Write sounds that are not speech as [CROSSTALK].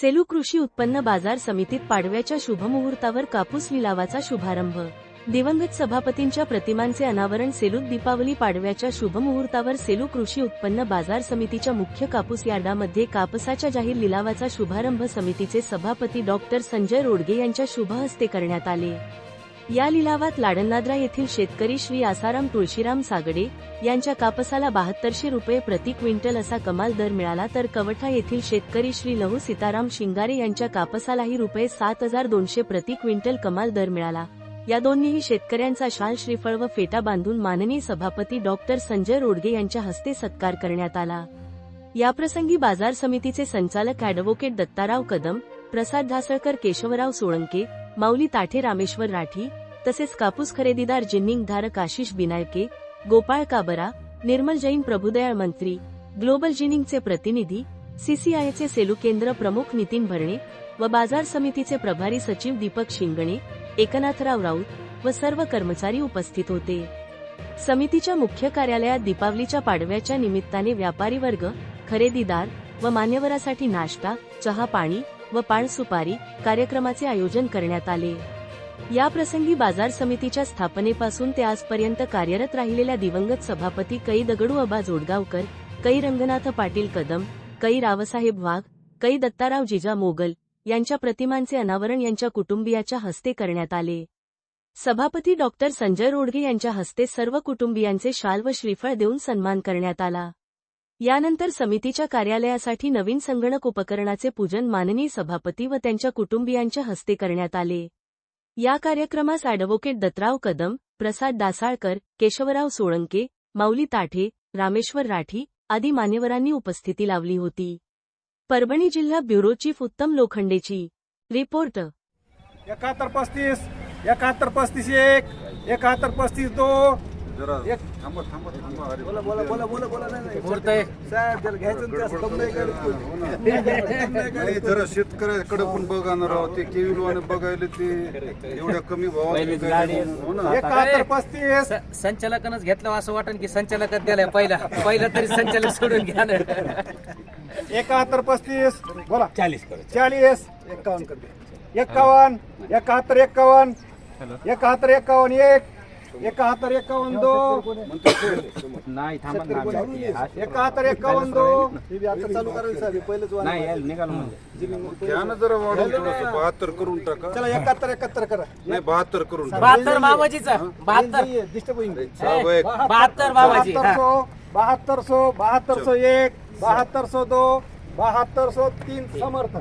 सेलू कृषी उत्पन्न बाजार समितीत पाडव्याच्या शुभमुहूर्तावर कापूस लिलावाचा शुभारंभ. दिवंगत सभापतींच्या प्रतिमांचे अनावरण सेलूत दीपावली पाडव्याच्या शुभमुहूर्तावर सेलू कृषी उत्पन्न बाजार समितीच्या मुख्य कापूस यार्डामध्ये कापसाच्या जाहीर लिलावाचा शुभारंभ समितीचे सभापती डॉक्टर संजय रोडगे यांच्या शुभ हस्ते करण्यात आले. या लिलावात लाडनाद्रा येथील शेतकरी श्री आसाराम तुळशीराम सागडे यांच्या कापसाला बहात्तरशे रुपये प्रति क्विंटल असा कमाल दर मिळाला तर कवठा येथील शेतकरी श्री लहू सीताराम शिंगारे यांच्या कापसालाही रुपये सात हजार दोनशे प्रति क्विंटल कमाल दर मिळाला. या दोन्हीही शेतकऱ्यांचा शाल श्रीफळ व फेटा बांधून माननीय सभापती डॉक्टर संजय रोडगे यांच्या हस्ते सत्कार करण्यात आला. याप्रसंगी बाजार समितीचे संचालक अॅडव्होकेट दत्ताराव कदम प्रसाद धासळकर केशवराव सोळंके माऊली ताठे रामेश्वर राठी तसेच कापूस खरेदीदार जिन्निंग धारक आशिष बिनायके गोपाळ काबरा निर्मल जैन प्रभुदयाळ मंत्री ग्लोबल जिनिंगचे प्रतिनिधी सीसीआयचे सेलू केंद्र प्रमुख नितीन भरणे व बाजार समितीचे प्रभारी सचिव दीपक शिंगणे एकनाथराव राऊत व सर्व कर्मचारी उपस्थित होते. समितीच्या मुख्य कार्यालयात दीपावलीच्या पाडव्याच्या निमित्ताने व्यापारी वर्ग खरेदीदार व मान्यवरासाठी नाश्ता चहा पाणी व पाणसुपारी कार्यक्रमाचे आयोजन करण्यात आले. या प्रसंगी बाजार समितीच्या स्थापनेपासून ते आजपर्यंत कार्यरत राहिलेल्या दिवंगत सभापती कै दगडू अबा जोडगावकर कै रंगनाथ पाटील कदम कै रावसाहेब वाघ कै दत्ताराव जिजा मोगल यांच्या प्रतिमांचे अनावरण यांच्या कुटुंबियाच्या हस्ते करण्यात आले. सभापती डॉक्टर संजय रोडगे यांच्या हस्ते सर्व कुटुंबियांचे शाल व श्रीफळ देऊन सन्मान करण्यात आला. यानंतर समितीच्या कार्यालयासाठी नवीन संगणक उपकरणाचे पूजन माननीय सभापती व त्यांच्या कुटुंबियांच्या हस्ते करण्यात आले. या कार्यक्रमास अॅडव्होकेट दत्तराव कदम प्रसाद दासाळकर केशवराव सोळंके माऊली ताठे रामेश्वर राठी आदी मान्यवरांनी उपस्थिती लावली होती. परभणी जिल्हा ब्युरो चीफ उत्तम लोखंडेची रिपोर्ट. एकाहत्तर पस्तीस एकाहत्तर पस्तीस एक एकाहत्तर पस्तीस दो एक थांबा थांबा थांबा अरे बोला बोला बोला बोला बोला नाही. साहेब त्याला घ्यायचं. [LAUGHS] जरा शेतकऱ्याकडे पण बघा ना राव ते केविलवाने बघायला ते एवढ्या कमी भावात. हो पस्तीस. संचालकानंच घेतलं असं वाटन की संचालकात दिलाय पहिला. पहिला तरी संचालक सोडून घ्या एकाहत्तर पस्तीस. बोला. चाळीस चाळीस. दे. एक्कावन्न एकाहत्तर एक्कावन्न एकाहत्तर एक्कावन्न एक. एकाहत्तर एक्कावन्न दो. नाही एकाहत्तर एक्कावन्न दो. हे बी आता चालू करायचं साहेब पहिलेच वाला. घ्या ना जरा वाढून थोडस बहात्तर करून टाका. चला एकाहत्तर एकाहत्तर करा. नाही बहात्तर करून टाका. बहात्तर मामाजीचा बहात्तर. डिस्टर्ब होईल. साहेब, एक. बहात्तर मामाजी बहात्तर हा. सौ बहात्तर सौ बहात्तर सौ एक बहात्तर सौ दो बहात्तर सौ तीन समर्थ